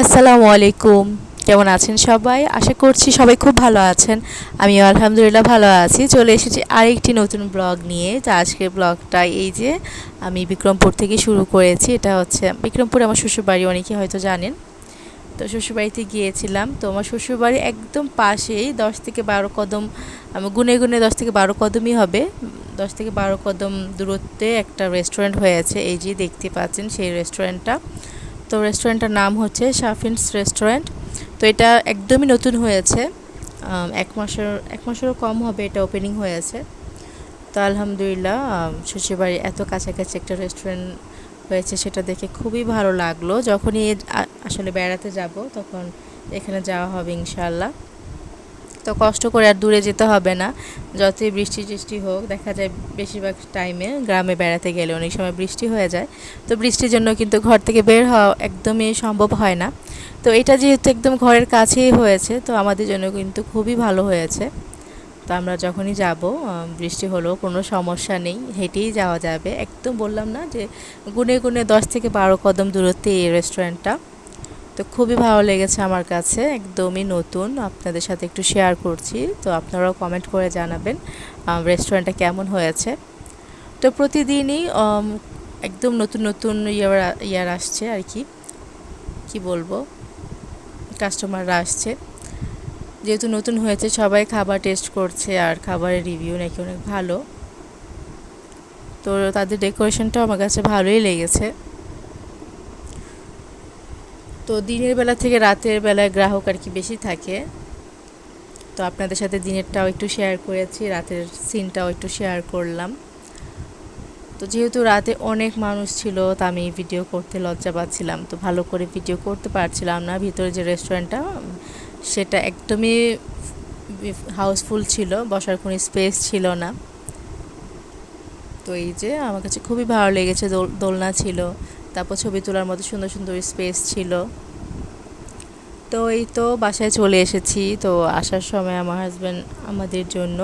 আসসালামু আলাইকুম। কেমন আছেন সবাই? আশা করছি সবাই খুব ভালো আছেন। আমিও আলহামদুলিল্লাহ ভালো আছি। চলে এসেছি আরেকটি নতুন ব্লগ নিয়ে। তো আজকের ব্লগটা এই যে আমি বিক্রমপুর থেকে শুরু করেছি। এটা হচ্ছে বিক্রমপুর আমার শ্বশুরবাড়ি, অনেকে হয়তো জানেন। তো শ্বশুরবাড়িতে গিয়েছিলাম। তো আমার শ্বশুরবাড়ি একদম পাশেই, দশ থেকে বারো কদম, আমি গুনে গুনে দশ থেকে বারো কদমই হবে। দশ থেকে বারো কদম দূরত্বে একটা রেস্টুরেন্ট হয়েছে এই যে দেখতে পাচ্ছেন সেই রেস্টুরেন্টটা তো রেস্টুরেন্টটার নাম হচ্ছে শাফিনস রেস্টুরেন্ট। তো এটা একদমই নতুন হয়েছে। এক মাসের, এক মাসেরও কম হবে এটা ওপেনিং হয়েছে তো আলহামদুলিল্লাহ শ্বশুরবাড়ি এত কাছাকাছি একটা রেস্টুরেন্ট হয়েছে সেটা দেখে খুবই ভালো লাগল। যখনই আসলে বেড়াতে যাব তখন এখানে যাওয়া হবে ইনশাল্লাহ তো কষ্ট করে আর দূরে যেতে হবে না। যতই বৃষ্টি টিষ্টি হোক, দেখা যায় বেশিরভাগ টাইমে গ্রামে বেড়াতে গেলে অনেক সময় বৃষ্টি হয়ে যায়। তো বৃষ্টির জন্য কিন্তু ঘর থেকে বের হওয়া একদমই সম্ভব হয় না। তো এটা যেহেতু একদম ঘরের কাছেই হয়েছে, তো আমাদের জন্য কিন্তু খুবই ভালো হয়েছে। তো আমরা যখনই যাব বৃষ্টি হলেও কোনো সমস্যা নেই, হেঁটেই যাওয়া যাবে। একদম বললাম না যে গুনে গুনে দশ থেকে বারো কদম দূরত্বে এই রেস্টুরেন্টটা তো খুবই ভালো লেগেছে আমার কাছে, একদমই নতুন। আপনাদের সাথে একটু শেয়ার করছি, তো আপনারাও কমেন্ট করে জানাবেন রেস্টুরেন্টটা কেমন হয়েছে। তো প্রতিদিনই একদম নতুন নতুন ইয়ার ইয়ার আসছে আর কি। কি বলব? কাস্টমাররা আসছে। যেহেতু নতুন হয়েছে, সবাই খাবার টেস্ট করছে আর খাবারের রিভিউ নাকি অনেক ভালো। তো তাদের ডেকোরেশনটাও আমার কাছে ভালোই লেগেছে। তো দিনের বেলা থেকে রাতের বেলায় গ্রাহক আর কি বেশি থাকে। তো আপনাদের সাথে দিনেরটাও একটু শেয়ার করেছি, রাতের সিনটাও একটু শেয়ার করলাম। তো যেহেতু রাতে অনেক মানুষ ছিল, তা আমি ভিডিও করতে লজ্জা পাচ্ছিলাম। তো ভালো করে ভিডিও করতে পারছিলাম না, ভিতরে যে রেস্টুরেন্টটা সেটা একদমই হাউসফুল ছিল, বসার কোনো স্পেস ছিল না। তো এই যে, আমার কাছে খুবই ভালো লেগেছে দোলনা ছিল। তারপর ছবি তোলার মতো সুন্দর সুন্দর স্পেস ছিল। তো এই তো বাসায় চলে এসেছি। তো আসার সময় আমার হাজব্যান্ড আমাদের জন্য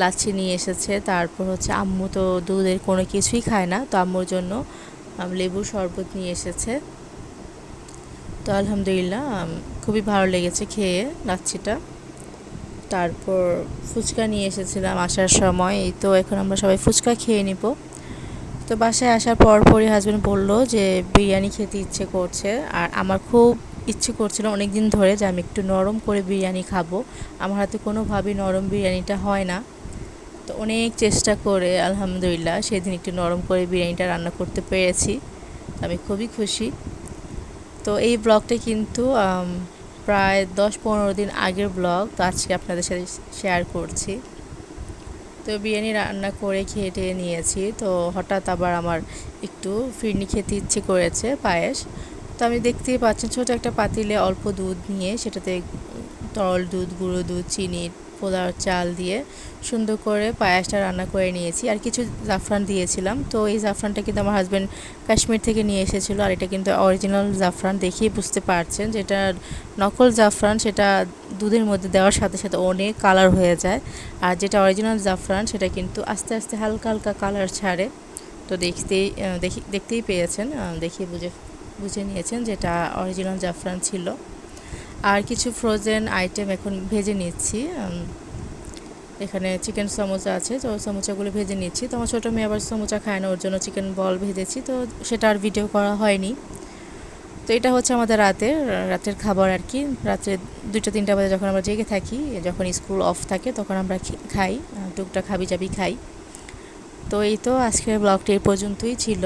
লাচ্ছি নিয়ে এসেছে। তারপর হচ্ছে আম্মু তো দুধের কোনো কিছুই খায় না। তো আম্মুর জন্য লেবুর শরবত নিয়ে এসেছে। তো আলহামদুলিল্লাহ খুবই ভালো লেগেছে খেয়ে লাচ্ছিটা। তারপর ফুচকা নিয়ে এসেছিলাম আসার সময়। এই তো এখন আমরা সবাই ফুচকা খেয়ে নিব। তো বাসায় আসার পর পরই হাজব্যান্ড বলল যে, বিরিয়ানি খেতে ইচ্ছে করছে। আর আমার খুব ইচ্ছে করছিল অনেক দিন ধরে যে আমি একটু নরম করে বিরিয়ানি খাব। আমার হাতে কোনোভাবেই নরম বিরিয়ানিটা হয় না। তো অনেক চেষ্টা করে, আলহামদুলিল্লাহ, সেদিন একটু নরম করে বিরিয়ানিটা রান্না করতে পেরেছি। আমি খুবই খুশি। তো এই ব্লগটা কিন্তু প্রায় দশ পনেরো দিন আগের ব্লগ। তো আজকে আপনাদের সাথে শেয়ার করছি। তো বিরিয়ানি রান্না করে খেয়ে টেয়ে নিয়েছি। তো হঠাৎ আবার আমার একটু ফিরনি খেতে ইচ্ছে করেছে, পায়েস। তো আমি দেখতেই পাচ্ছেন, ছোটো একটা পাতিলে অল্প দুধ নিয়ে সেটাতে তরল দুধ, গুঁড়ো দুধ, চিনি পোলার চাল দিয়ে সুন্দর করে পায়াসটা রান্না করে নিয়েছি। আর কিছু জাফরান দিয়েছিলাম। তো এই জাফরানটা কিন্তু আমার হাজব্যান্ড কাশ্মীর থেকে নিয়ে এসেছিল। আর এটা কিন্তু অরিজিনাল জাফরান দেখেই বুঝতে পারছেন যেটা নকল জাফরান, সেটা দুধের মধ্যে দেওয়ার সাথে সাথে অনেক কালার হয়ে যায়। আর যেটা অরিজিনাল জাফরান, সেটা কিন্তু আস্তে আস্তে হালকা হালকা কালার ছাড়ে। তো দেখতেই দেখি, দেখতেই পেয়েছেন। দেখিয়ে বুঝে বুঝে নিয়েছেন যেটা অরিজিনাল জাফরান ছিল। আর কিছু ফ্রোজেন আইটেম এখন ভেজে নিচ্ছি। এখানে চিকেন সমোসা আছে, তো সমোসাগুলো ভেজে নিচ্ছি। তো আমার ছোটো মেয়ে আবার সমোসা খায় না, ওর জন্য চিকেন বল ভেজেছি, তো সেটা আর ভিডিও করা হয়নি। তো এটা হচ্ছে আমাদের রাতের রাতের খাবার আর কি। রাত্রে দুটো তিনটা বাজে যখন আমরা জেগে থাকি, যখন স্কুল অফ থাকে, তখন আমরা খাই টুকটা খাবি যাবি খাই। তো এই তো আজকের ব্লগটি এই পর্যন্তই ছিল।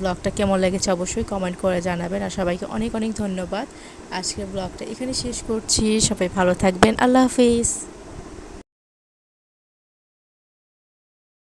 ব্লগটা কেমন লেগেছে অবশ্যই কমেন্ট করে জানাবেন আর সবাইকে অনেক অনেক ধন্যবাদ। আজকের ব্লগটা এখানে শেষ করছি। সবাই ভালো থাকবেন। আল্লাহ হাফিজ।